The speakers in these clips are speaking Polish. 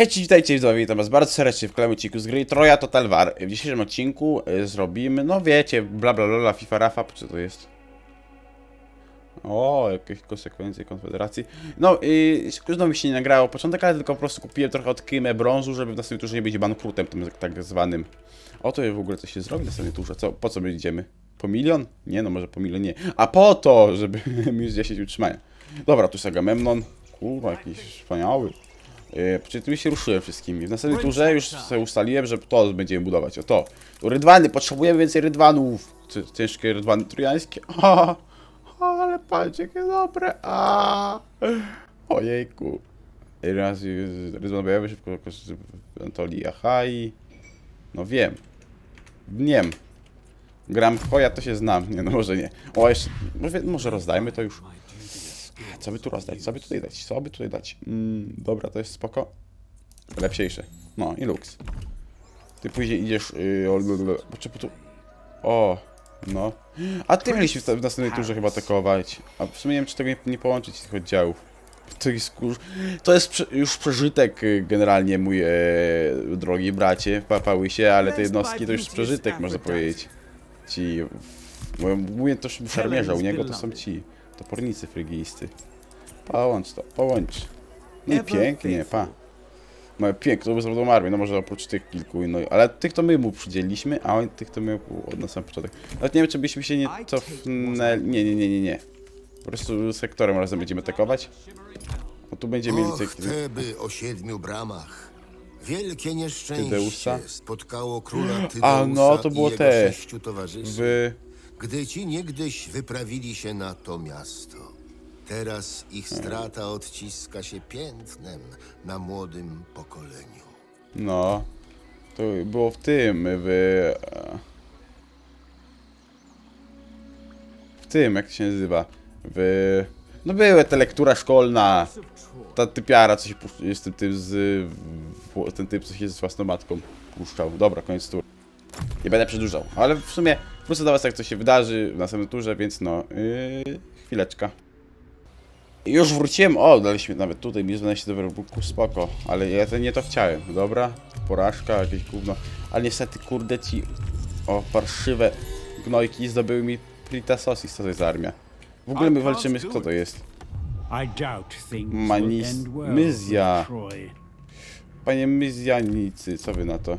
Hej, witajcie widzowie, witam was bardzo serdecznie w kolejnym odcinku z gry Troja Total War. W dzisiejszym odcinku y, zrobimy, no wiecie, bla bla bla, FIFA Rafa, co to jest? O, jakieś konsekwencje Konfederacji. No, i znowu mi się nie nagrało początek, ale tylko po prostu kupiłem trochę od Kymę brązu, żeby w następnym turze nie być bankrutem, tym tak zwanym. O to w ogóle coś się zrobi w następnym turze. Co, po co my idziemy? Po milion? Nie, no może po milion nie. A po to, żeby minus 10 utrzymania. Dobra, tu jest Agamemnon. Kurwa, jakiś wspaniały. Yy, Czyli tu się ruszyłem wszystkimi. W następnym turze już sobie ustaliłem, że to będziemy budować. O to. Rydwany, potrzebujemy więcej rydwanów. Ciężkie rydwany trojańskie. A, ale patrzcie, jakie dobre. A, ojejku. Raz rydwan bojowy szybko Antolii Achai. No wiem. Wiem. Gram w koja, to się znam. Nie, no może nie. O, jeszcze. Może, może rozdajmy to już. Co by tu rozdać? Co by tutaj dać? Co by tutaj dać? Mm, dobra, to jest spoko. Lepsiejsze. No i luks. Ty później idziesz... Yy. Poczekaj, tu... O, no. A ty mieliśmy w, w następnej turze chyba atakować. A w sumie nie wiem, czy tego nie, nie połączyć tych oddziałów. To jest, kur... to jest prze, już przeżytek y, generalnie mój, e, drogi bracie, papały się, ale te jednostki to już przeżytek, można powiedzieć. Ci... Mówię to szermierza, u niego to są ci topornicy frygijscy. Połącz to, połącz. No i pięknie, pa. No pięknie, to zrobił armię, no może oprócz tych kilku, no ale tych to my mu przydzieliliśmy, a on tych to my od na sam początek. Nawet nie wiem, czy byśmy się nie cofnęli, nie, nie, nie, nie, nie. Po prostu sektorem razem będziemy atakować. No tu będziemy mieli Och, cykl. Teby o siedmiu bramach. Wielkie nieszczęście Tydeusa? spotkało króla Tydeusa A, no, to było i jego te. sześciu towarzyszy, W... gdy ci niegdyś wyprawili się na to miasto. Teraz ich strata odciska się piętnem na młodym pokoleniu. No. To było w tym, w... W tym, jak się nazywa? W... No była ta lektura szkolna. Ta typiara, co się jest tym, tym z... Ten typ, co się z własną matką puszczał. Dobra, koniec tur. Nie będę przedłużał, ale w sumie wrócę do was, jak to się wydarzy w następnym turze, więc no... Yy, chwileczka. Już wróciłem, o, daliśmy nawet tutaj, mi 12 do wyrobuku, spoko, ale ja to nie to chciałem, dobra? Porażka, jakieś gówno, ale niestety, kurde, ci, o, parszywe gnojki zdobyły mi Plitasosis, co to jest armia? W ogóle my walczymy, kto to jest? Manis- Myzja. Panie Myzjanicy, co wy na to?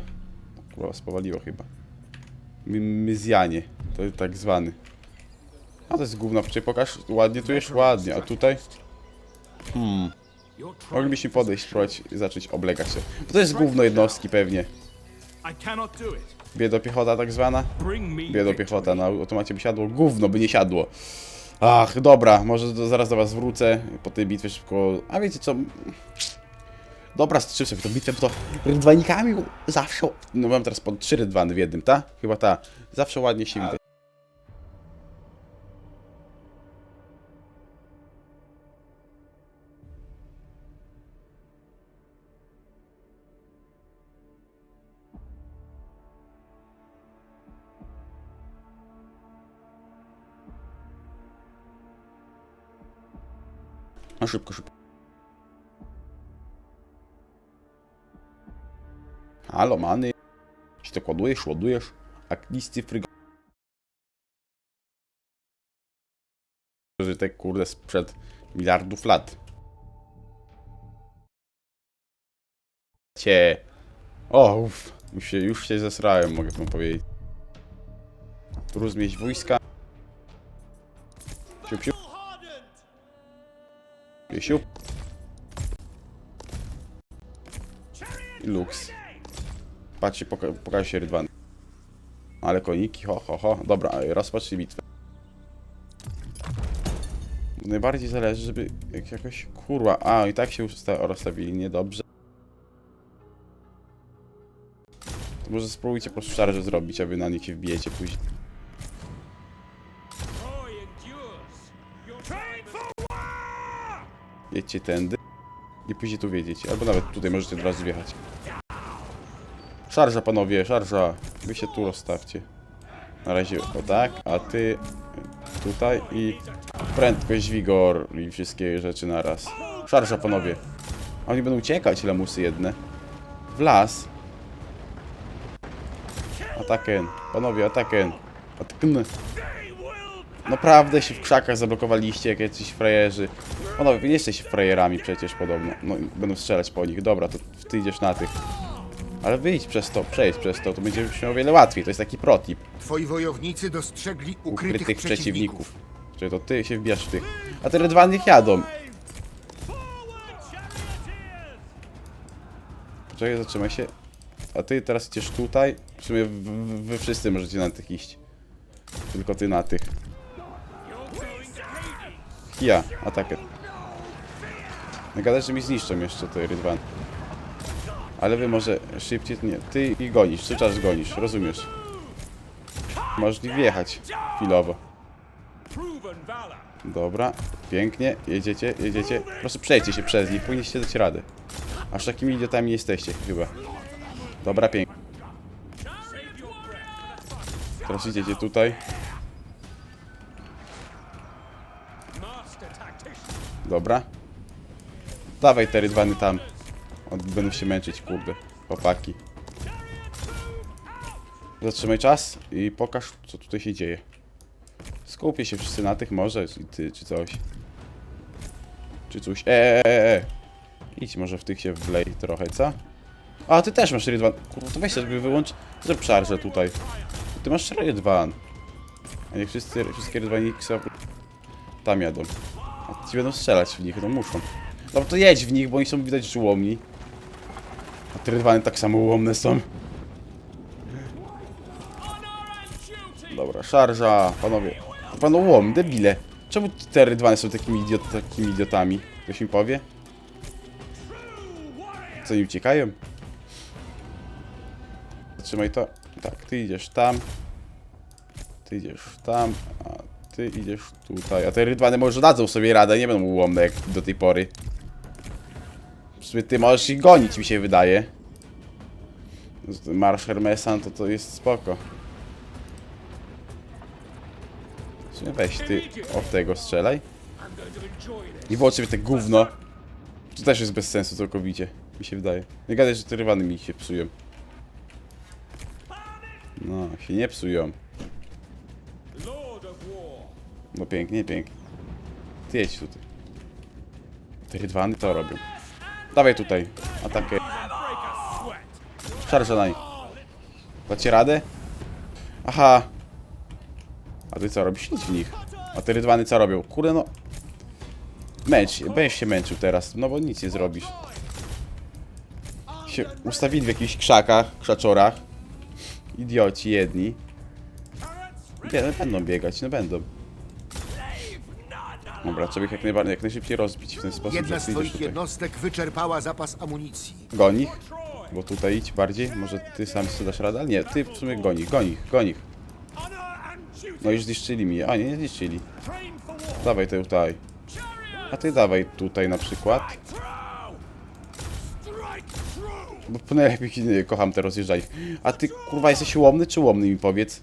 Kurwa, spowaliło chyba. My, myzjanie, to tak zwany. A to jest gówno, przecież pokaż, ładnie tu jest, ładnie, a tutaj? Hmm. Moglibyśmy podejść, spróbować zacząć oblegać się. Bo to jest gówno jednostki pewnie. I. Biedopiechota tak zwana? Biedopiechota, na automacie by siadło. Gówno by nie siadło. Ach, dobra, może do, zaraz do was wrócę po tej bitwie szybko. A wiecie co? Dobra, strzym sobie tą bitwę, bo to rydwanikami zawsze... No mam teraz po trzy rydwany w jednym, ta? Chyba ta. Zawsze ładnie się widać. No szybko, szybko. Halo, many. Czy to kładujesz, ładujesz? Aklisty frygo... Że tak kurde sprzed miliardów lat. Cie. O. Już się, już się zesrałem, mogę wam powiedzieć. Rozmieść wojska. Siup, siup. Siup. I Lux. Patrzcie, poka pokaże się rydwan. Ale koniki, ho, ho, ho. Dobra, rozpocznij bitwę. Najbardziej zależy, żeby jak jakoś... Kurwa, a i tak się usta rozstawili niedobrze. To może spróbujcie po prostu szarże zrobić, a wy na nich się wbijecie później. Jedźcie tędy. I później tu wiedzieć. Albo nawet tutaj możecie od razu wjechać. Szarża panowie, szarża. Wy się tu rozstawcie. Na razie o tak, a ty tutaj i prędkość, wigor i wszystkie rzeczy naraz. Szarża panowie. Oni będą uciekać, lamusy jedne. las. Ataken. Panowie, ataken. Ataken. Naprawdę się w krzakach zablokowaliście, jak jacyś frajerzy. Panowie, nie jesteście frajerami przecież podobno. No, będą strzelać po nich. Dobra, to ty idziesz na tych. Ale wyjdź przez to, przejdź przez to, to będzie się o wiele łatwiej. To jest taki protip Twoi wojownicy dostrzegli ukrytych, ukrytych przeciwników. przeciwników. Czyli to ty się wbijasz w tych. A te red niech jadą. Poczekaj, zatrzymaj się. A ty teraz idziesz tutaj. W sumie w- w- wy wszyscy możecie na tych iść. Tylko ty na tych. Ja, atakę. No gadasz, że mi zniszczą jeszcze te rydwan. Ale wy może szybciej... Nie, ty ich gonisz, cały czas gonisz, rozumiesz? Możesz ich wjechać chwilowo. Dobra, pięknie, jedziecie, jedziecie. Po prostu przejdźcie się przez nich, powinniście dać radę. Aż takimi idiotami nie jesteście, chyba. Dobra, pięknie. Teraz idziecie tutaj. Dobra. Dawaj te rydwany tam. Będą się męczyć, kurde. Chłopaki. Zatrzymaj czas i pokaż, co tutaj się dzieje. Skupię się wszyscy na tych, może, czy ty, czy coś. Czy coś. Eee, e, e. Idź może w tych się wlej trochę, co? A, ty też masz rydwan. Kurwa, to weź sobie wyłącz. Zrób szarżę tutaj. Ty masz rydwan. A niech wszyscy, wszystkie rydwaniki są... Tam jadą. A ci będą strzelać w nich, no muszą. No to jedź w nich, bo oni są widać żułomni. A te rydwany tak samo ułomne są. Dobra, szarża, panowie. Panu łom, debile. Czemu te rydwany są takimi, idiot, takimi idiotami? Ktoś mi powie? Co, nie uciekają? Zatrzymaj to. Tak, ty idziesz tam. Ty idziesz tam, a ty idziesz tutaj. A te rydwany może dadzą sobie radę, nie będą ułomne jak do tej pory. Sumie ty możesz ich gonić, mi się wydaje. Marsz Hermesa, to to jest spoko. W sumie weź ty od tego strzelaj. I włącz sobie te gówno. To też jest bez sensu całkowicie, mi się wydaje. Nie gadaj, że te rywany mi się psują. No, się nie psują. No pięknie, pięknie. Ty jedź tutaj. Te rydwany to robią. Dawaj tutaj. Atakę. Szarża na. Dacie radę? Aha. A ty co robisz? Nic w nich. A te rydwany co robią? Kurde no. Męcz będziesz się męczył teraz, no bo nic nie zrobisz. Się ustawili w jakichś krzakach, krzaczorach. Idioci jedni. Nie, no będą biegać, no będą. Dobra, trzeba ich jak, najbardziej, jak najszybciej rozbić w ten sposób, Jedna że z ty idziesz twoich tutaj. jednostek wyczerpała zapas amunicji. Goń ich, bo tutaj idź bardziej. Może ty sam sobie dasz radę? Ale nie, ty w sumie. Honor and duty. No już zniszczyli mi. A nie, nie zniszczyli. Dawaj ty tutaj. A ty dawaj tutaj na przykład. Bo najlepiej nie, kocham te rozjeżdżać. A ty kurwa jesteś łomny czy łomny mi powiedz?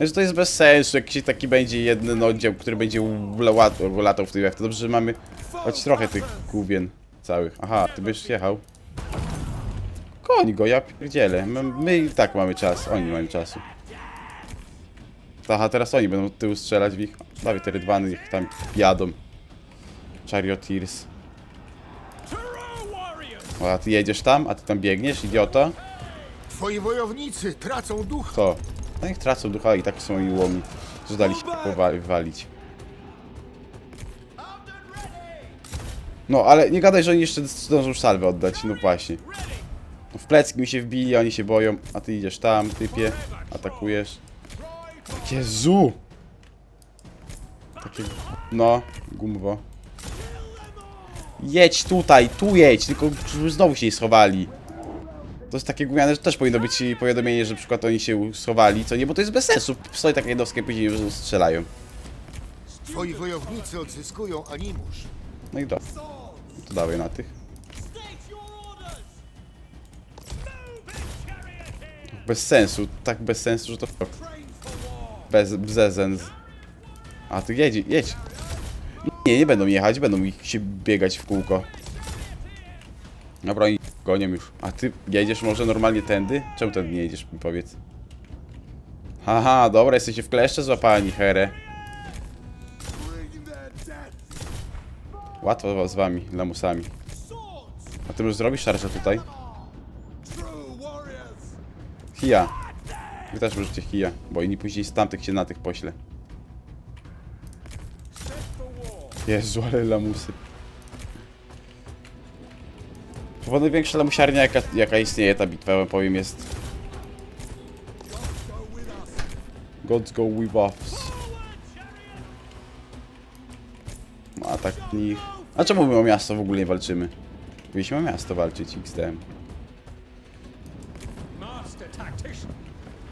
Że to jest bez sensu, jakiś taki będzie jeden oddział, który będzie lat- latał w tym to dobrze, że mamy choć trochę tych główien całych. Aha, ty byś jechał. Koń go, ja pierdzielę. My, my i tak mamy czas, oni mają czasu. Aha, teraz oni będą tyłu strzelać w ich. Dawaj te rydwany, niech tam jadą. Charioteers. O, a ty jedziesz tam, a ty tam biegniesz, idioto? Twoi wojownicy tracą ducha. Co? No niech tracą ducha i tak są i łomi, że dali się powali- walić. No, ale nie gadaj, że oni jeszcze zdążą salwę oddać, no właśnie. No, w plecki mi się wbili, oni się boją, a ty idziesz tam, typie, atakujesz. Jezu! Takie, no, gumowo. Jedź tutaj, tu jedź, tylko znowu się nie schowali. To jest takie gówniane, że też powinno być powiadomienie, że na przykład oni się schowali, co nie, bo to jest bez sensu. Stoi takie jednostki, później już strzelają. Twoi wojownicy odzyskują animusz. No i do. To dawaj na tych. Bez sensu, tak bez sensu, że to fuck. Bez, bezens. A ty jedź, jedź. Nie, nie będą jechać, będą ich się biegać w kółko. Dobra, oni Gonią już. A ty jedziesz może normalnie tędy? Czemu tędy nie jedziesz, mi powiedz? Haha, dobra, jesteście w kleszcze złapani, herę. Łatwo z wami, lamusami. A ty już zrobisz szarżę tutaj? Hija. Wy też możecie hija, bo inni później z tamtych się na tych pośle. Jezu, ale lamusy. Chyba największa lamusiarnia jaka, jaka istnieje ta bitwa, wam powiem jest. Gods go with us. A tak nich. A czemu my o miasto w ogóle nie walczymy? Powinniśmy o miasto walczyć, XDM.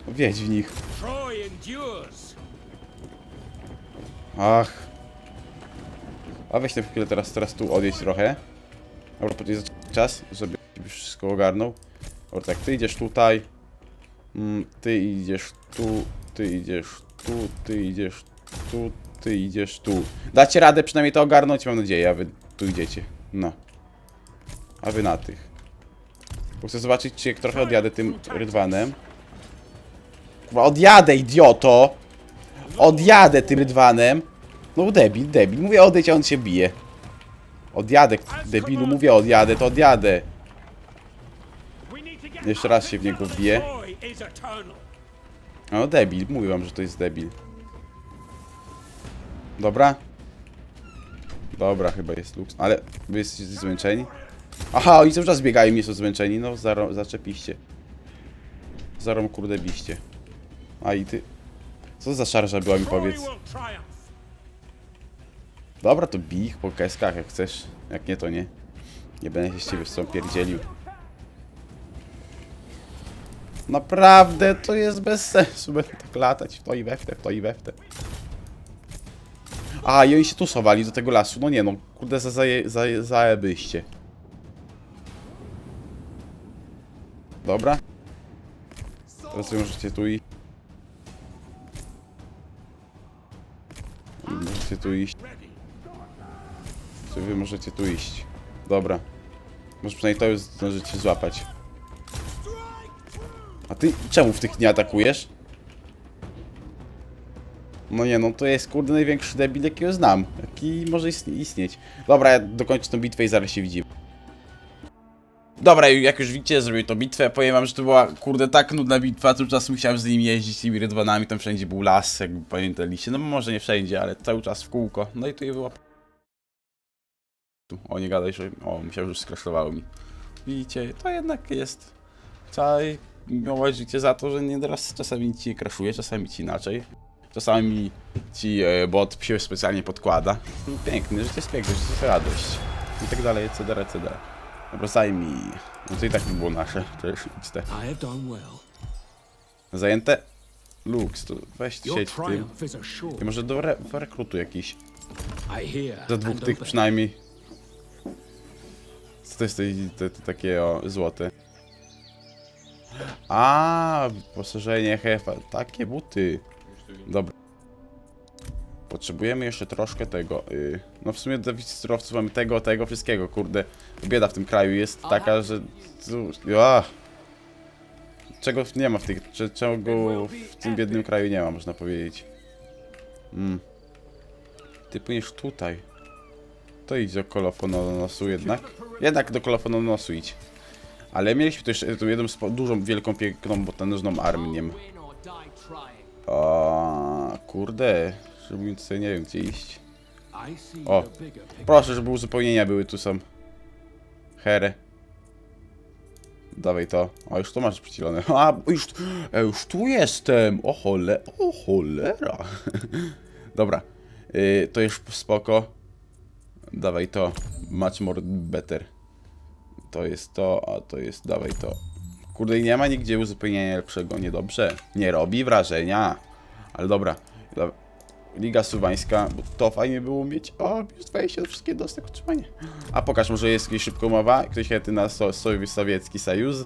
Wiedź w nich. Ach. A weź na chwilę teraz, teraz tu odjedź trochę. Dobra, za czas, żeby wszystko ogarnął. Dobra, tak, ty idziesz tutaj. Mm, ty idziesz tu, ty idziesz tu, ty idziesz tu, ty idziesz tu. Dacie radę przynajmniej to ogarnąć, mam nadzieję, a wy tu idziecie. No. A wy na tych. Bo chcę zobaczyć, czy jak trochę odjadę tym rydwanem. Kurwa, odjadę, idioto! Odjadę tym rydwanem. No debil, debil. Mówię odejdź, a on się bije. Odjadę, debilu, mówię odjadę, to odjadę. Jeszcze raz się w niego eternal. No debil, mówię wam, że to jest debil. Dobra? Dobra, chyba jest luks. Ale wy jesteście zmęczeni? Aha, oni cały czas biegają, nie są zmęczeni. No, zaczepiście. Zarom kurde biście. A i ty... Co za szarża była mi powiedz? Dobra, to bij ich po keskach jak chcesz. Jak nie, to nie. Nie będę się z ciebie co pierdzielił. Naprawdę to jest bez sensu. Będę tak latać w to i we w te, w to i we w te. A, i oni się tu schowali do tego lasu. No nie no, kurde, za, zaje, za, zajebyście. Dobra. Teraz możecie tu i... Możecie tu iść. Czy wy możecie tu iść? Dobra. Może przynajmniej to już zdążycie złapać. A ty czemu w tych nie atakujesz? No nie, no to jest kurde największy debil jakiego znam. Jaki może istnie- istnieć. Dobra, ja dokończę tę bitwę i zaraz się widzimy. Dobra, jak już widzicie, zrobię tą bitwę. Powiem wam, że to była kurde tak nudna bitwa, cały czas musiałem z nim jeździć, z tymi rydwanami, tam wszędzie był las, jakby pamiętaliście. No może nie wszędzie, ale cały czas w kółko. No i tu była tu. O, nie gadaj, że... O, myślałem, że już skraszowało mi. Widzicie, to jednak jest... Trzeba miłość życie za to, że nie teraz czasami ci kraszuje, czasami ci inaczej. Czasami ci e, bot się specjalnie podkłada. Piękne, życie jest piękne, życie jest radość. I tak dalej, etc., etc. Dobra, zajmij. No to i tak by było nasze. Przecież idź te. Zajęte? Lux, to weź sieć w tym. I może do, re rekrutu jakiś. Za dwóch tych przynajmniej. Co to jest te, te, te takie o, złote? A, wyposażenie hefa. Takie buty. Dobra. Potrzebujemy jeszcze troszkę tego. Y, no w sumie do surowców mamy tego, tego, wszystkiego, kurde. Bieda w tym kraju jest taka, że... cóż, Ja. Czego nie ma w tych... cze- Czego w tym biednym kraju nie ma, można powiedzieć. Mm. Ty płyniesz tutaj. To idź do kolofononosu jednak. Jednak do kolofononosu idź. Ale mieliśmy jeszcze tu jedną dużą, wielką, piękną, potężną armię. O, kurde. Żeby sobie nie wiem gdzie iść. O. Proszę, żeby uzupełnienia były, tu są. Here. Dawaj to. O, już to masz przycielone. A, już, e, już tu jestem. O chole, o cholera. Dobra. Y, to już spoko. Dawaj to. Much more better. To jest to, a to jest, dawaj to. Kurde, nie ma nigdzie uzupełnienia lepszego. Niedobrze. Nie robi wrażenia. Ale dobra. Liga Suwańska, bo to fajnie było mieć. O, jest wejście do wszystkiego dostęp utrzymanie. A pokaż, może jest jakaś szybka umowa? Ktoś chętny na so Sojusz Sowiecki Sojus?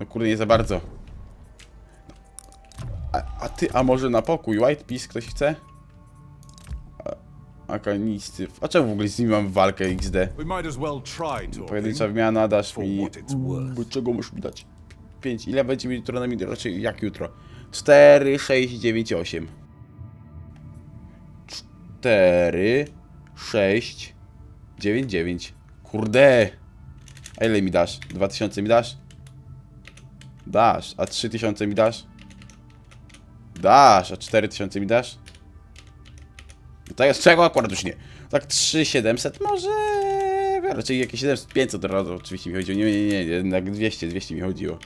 No kurde, nie za bardzo. A, a ty, a może na pokój? White Peace ktoś chce? Akanisty. A czemu w ogóle z nimi mam walkę XD? Pojedyncza wymiana, dasz mi... Bo czego możesz mi dać? 5. Ile będzie mi jutro na minutę? Raczej jak jutro? 4, 6, 9, 8. 4, 6, 9, 9. Kurde! A ile mi dasz? 2000 mi dasz? Dasz. A 3000 mi dasz? Dasz. A 4000 mi dasz? Jest czego akurat już nie. Tak 3700 może... Raczej jakieś 700, 500 od razu oczywiście mi chodziło. Nie, nie, nie, jednak 200, 200 mi chodziło.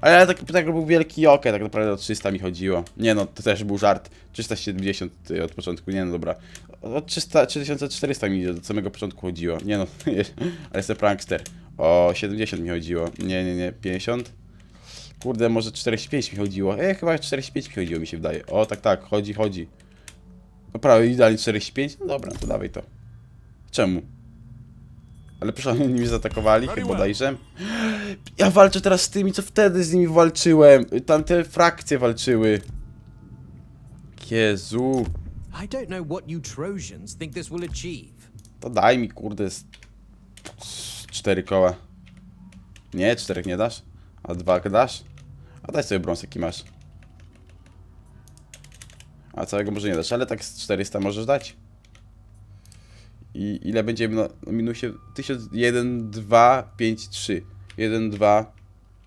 Ale tak, tak był wielki okę, tak naprawdę o 300 mi chodziło. Nie no, to też był żart. 370 ty, od początku, nie no dobra. O 300, 3400 mi od samego początku chodziło. Nie no, ale jestem prankster. O 70 mi chodziło. Nie, nie, nie, 50. Kurde, może 45 mi chodziło. E, chyba 45 mi chodziło, mi się wydaje. O, tak, tak, chodzi, chodzi. No prawie idealnie 45? No dobra, to dawaj to. Czemu? Ale proszę, oni mnie zaatakowali, chyba bodajże. Ja walczę teraz z tymi, co wtedy z nimi walczyłem. Tamte frakcje walczyły. Jezu. I don't know what you Trojans think this will achieve. To daj mi, kurde, z cztery koła. Nie, czterech nie dasz? A dwa dasz? A daj sobie brąz, jaki masz. A całego może nie dasz, ale tak z 400 możesz dać. I ile będziemy na na minusie? 1000, 1, 2, 5, 3. 1, 2,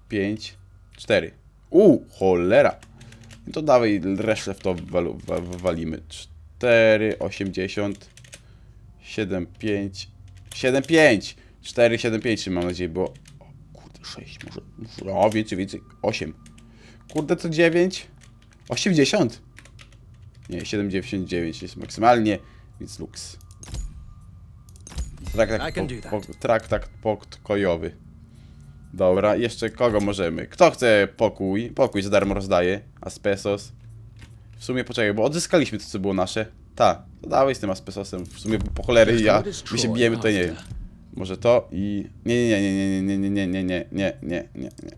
5, 4. U, cholera. No to dawaj resztę w to walimy. 4, 80, 7, 5, 7, 5. 4, 7, 5 mam nadzieję było. O, kurde, 6 może. może- O, więcej, więcej. 8. Kurde, to 9. 80. Nie, 79 jest maksymalnie, więc luks. Traktat, po, po, traktat pokojowy. Dobra, jeszcze kogo możemy? Kto chce pokój? Pokój za darmo rozdaje. Aspesos. W sumie poczekaj, bo odzyskaliśmy to, co było nasze. Ta, to dawaj z tym Aspesosem. W sumie po cholery ja. My się bijemy, to nie wiem. Może to i... Nie, nie, nie, nie, nie, nie, nie, nie, nie, nie, nie, nie, nie.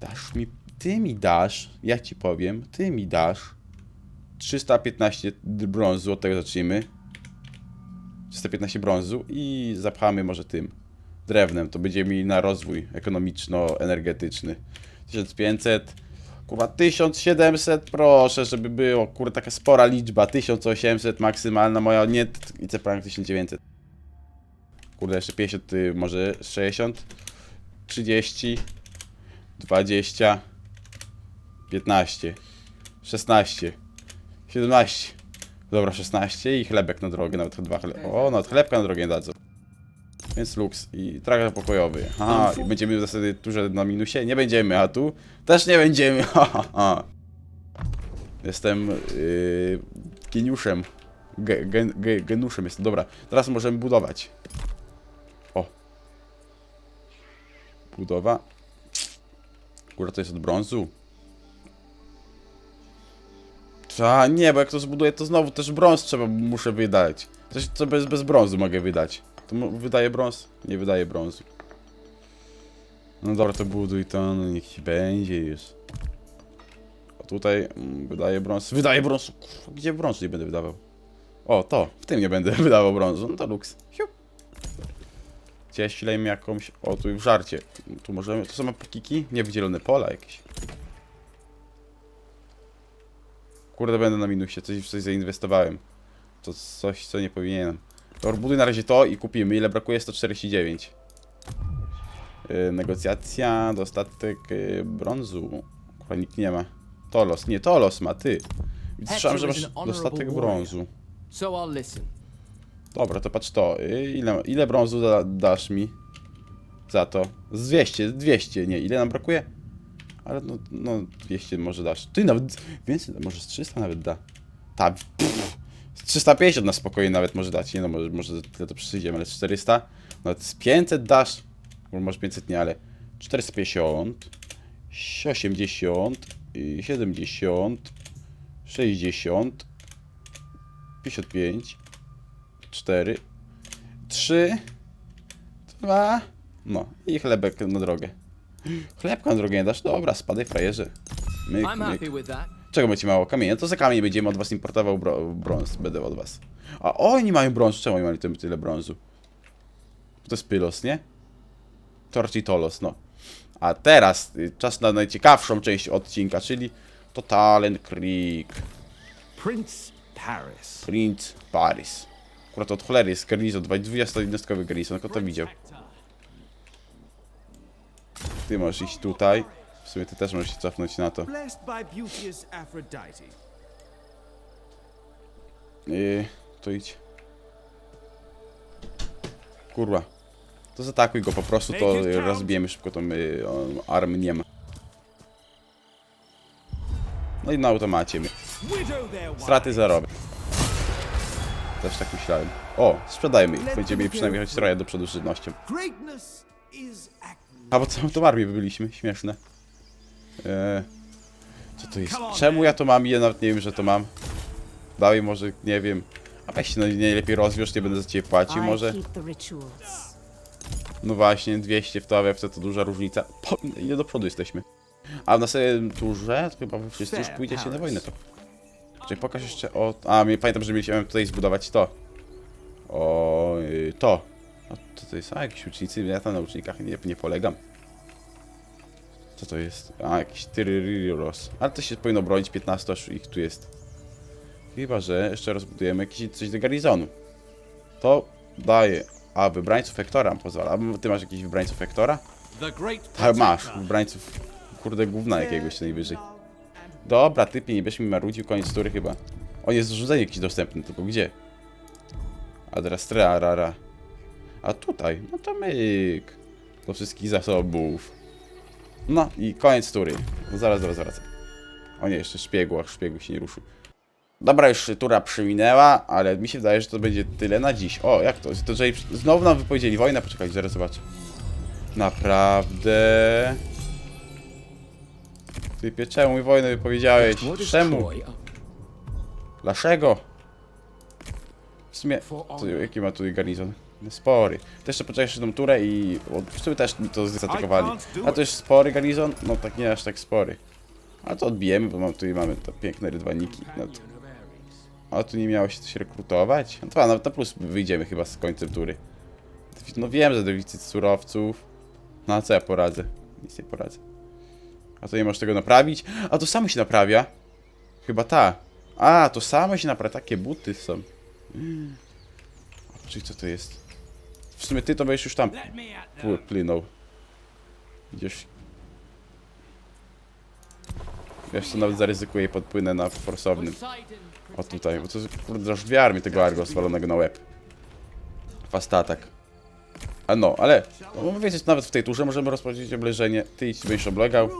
Dasz mi... Ty mi dasz, ja ci powiem, ty mi dasz 315 brązu, od tego zacznijmy. 315 brązu i zapchamy może tym drewnem. To będziemy mieli na rozwój ekonomiczno-energetyczny. 1500, kurwa 1700, proszę, żeby było, kurwa taka spora liczba. 1800 maksymalna moja, nie, i ceprank 1900. Kurde, jeszcze 50, y, może 60, 30, 20, 15, 16, 17. Dobra, 16 i chlebek na drogę, nawet dwa chleb. O, nawet chlebka na drogę nie dadzą. Więc luks i traktat pokojowy. Aha, i będziemy w zasadzie duże na minusie? Nie będziemy, a tu też nie będziemy. Ha, ha, ha. Jestem yy, geniuszem. Ge, gen, ge, genuszem jestem. Dobra, teraz możemy budować. O. Budowa. Góra to jest od brązu. A nie, bo jak to zbuduję, to znowu też brąz trzeba, muszę wydać. Coś, co bez, bez brązu mogę wydać. To wydaje brąz? Nie wydaje brązu. No dobra, to buduj to, no niech będzie już. A tutaj mm, wydaje brąz. Wydaje brąz! Kurwa, Gdzie brąz nie będę wydawał? O, to, w tym nie będę wydawał brązu. No to luks. Siup. Gdzie ścilejmy jakąś... O, tu w żarcie. Tu możemy... To są pokiki? Nie, wydzielone pola jakieś. Kurde, będę na minusie, coś w coś zainwestowałem. To coś, co nie powinienem. Dobra, buduj na razie to i kupimy. Ile brakuje? 149. Yy, negocjacja, dostatek yy, brązu. Kurwa, nikt nie ma. Tolos, nie, Tolos ma, ty. Słyszałem, że masz dostatek brązu. Dobra, to patrz to. Yy, ile, ile brązu da, dasz mi? Za to? Z 200, 200, nie. Ile nam brakuje? Ale no, no 200 może dasz. Ty nawet więcej, może z 300 nawet da. Ta, pff, z 350 na spokojnie nawet może dać. Nie no, może, może tyle to przyjdziemy, ale z 400? Nawet z 500 dasz. Bo masz 500 nie, ale 450, 80, y, 70, 60, 55, 4, 3, 2, no i chlebek na drogę. Chlebka na drogę nie dasz? Dobra, spadaj frajerze. Myk, myk. Czego będzie mało? Kamienia. To za kamień będziemy od was importował bro brąz. Będę od was. A oni mają brąz. Czemu oni mają tyle, tyle brązu? To jest Pylos, nie? Torcitolos, no. A teraz y, czas na najciekawszą część odcinka, czyli Totalen Creek. Prince Paris. Prince Paris. Akurat od cholery jest garnizon, 20-jednostkowy garnizon, kto to widział? Ty możesz iść tutaj. W sumie ty też możesz się cofnąć na to. Yy, to idź. Kurwa. To zaatakuj go po prostu, to rozbijemy szybko tą yy, armię. No i na automacie my. Straty zerowe. Też tak myślałem. O, sprzedajmy ich. Będziemy mieli przynajmniej choć trochę do przodu z żywnością. A bo całą tą armię byliśmy, śmieszne. Eee, co to jest? Czemu ja to mam i ja nawet nie wiem, że to mam? Dalej może, nie wiem. A weź się no, nie lepiej rozwiąż, nie będę za ciebie płacił może. No właśnie, 200 w to AWF to duża różnica. Po, ile do przodu jesteśmy? A w następnym turze, to chyba wszyscy już pójdziecie na wojnę to. Czyli pokaż jeszcze o... A, mnie pamiętam, że mieliśmy tutaj zbudować to. O, y, to. A jest, a jakieś ucznicy, ja tam na ucznikach nie, nie polegam. Co to jest? A, jakiś Tyryriros. Ale to się powinno bronić, 15 aż ich tu jest. Chyba, że jeszcze rozbudujemy jakieś coś do garnizonu. To daje. A, wybrańców Hektora pozwala. A ty masz jakiś wybrańców Hektora? Tak, masz. Wybrańców, kurde, gówna jakiegoś najwyżej. Dobra, typie, nie będziesz mi marudził, koniec tury chyba. O, jest zarządzenie jakieś dostępne, tylko gdzie? Adres rara. A tutaj, no to myk. Do wszystkich zasobów. No i koniec tury. Zaraz do was wracam. O nie, jeszcze szpiegu, ach szpiegu się nie ruszył. Dobra, już tura przeminęła, ale mi się wydaje, że to będzie tyle na dziś. O, jak to? To jeżeli znowu nam wypowiedzieli wojnę, poczekaj, zaraz zobaczę. Naprawdę. Typie, czemu mi wojnę wypowiedziałeś? Czemu? Dlaczego? W sumie, jaki ma tutaj garnizon? No, Spory. To jeszcze poczekaj jeszcze tą turę i... W sumie też mi to zaatakowali. A to jest spory garnizon? No tak nie aż tak spory. A to odbijemy, bo mam, tutaj mamy te piękne rydwaniki. No to... A tu nie miało się coś rekrutować? No to nawet na plus wyjdziemy chyba z końcem tury. No wiem, że deficyt surowców. No a co ja poradzę? Nic nie poradzę. A to nie możesz tego naprawić? A to samo się naprawia. Chyba ta. A, to samo się naprawia. Takie buty są. Czyli co to jest? W sumie ty to będziesz już tam Let me out pły- plynął. Idziesz. Wiesz co, nawet zaryzykuję i podpłynę na forsownym. O tutaj, bo to jest kurde aż dwie armie tego Argo zwalonego na łeb. Fast attack. A no, ale no, wiedzieć, nawet w tej turze możemy rozpocząć obleżenie. Ty idź, będziesz oblegał.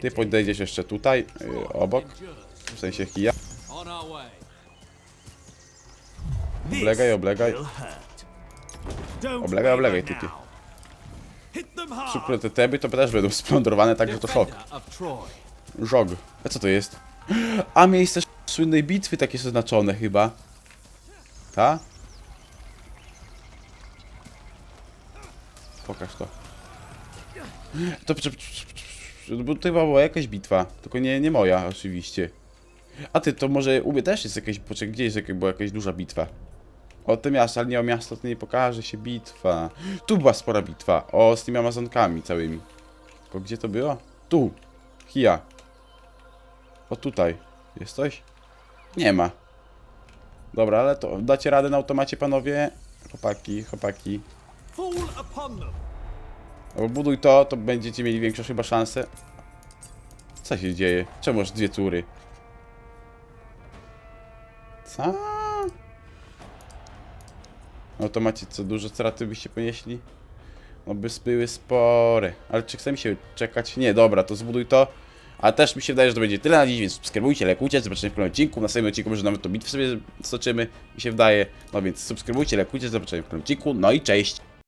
Ty podejdziesz jeszcze tutaj, yy, obok. W sensie kija. Oblegaj, oblegaj. Oblegaj, oblegaj, typie. Szybko te teby to też będą splądrowane, także to szok. Żog. A co to jest? A miejsce słynnej bitwy takie są znaczone chyba. Ta? Pokaż to. To bo to chyba była jakaś bitwa, tylko nie, nie moja oczywiście. A ty, to może u mnie też jest jakaś, gdzie jest jakaś, była jakaś duża bitwa? O te miasto, ale nie o miasto, to nie pokaże się bitwa. Tu była spora bitwa, o, z tymi Amazonkami całymi. Tylko gdzie to było? Tu. Hia. O tutaj. Jest coś? Nie ma. Dobra, ale to dacie radę na automacie, panowie? Chłopaki, chłopaki. Albo buduj to, to będziecie mieli większą chyba szansę. Co się dzieje? Czemu masz dwie tury? Co? Na automacie co dużo straty byście ponieśli? No by były spore. Ale czy chce mi się czekać? Nie, dobra, to zbuduj to. A też mi się wydaje, że to będzie tyle na dziś, więc subskrybujcie, lajkujcie, zobaczymy w kolejnym odcinku. W następnym odcinku może nawet to bitwę sobie stoczymy, mi się wydaje. No więc subskrybujcie, lajkujcie, zobaczymy w kolejnym odcinku. No i cześć!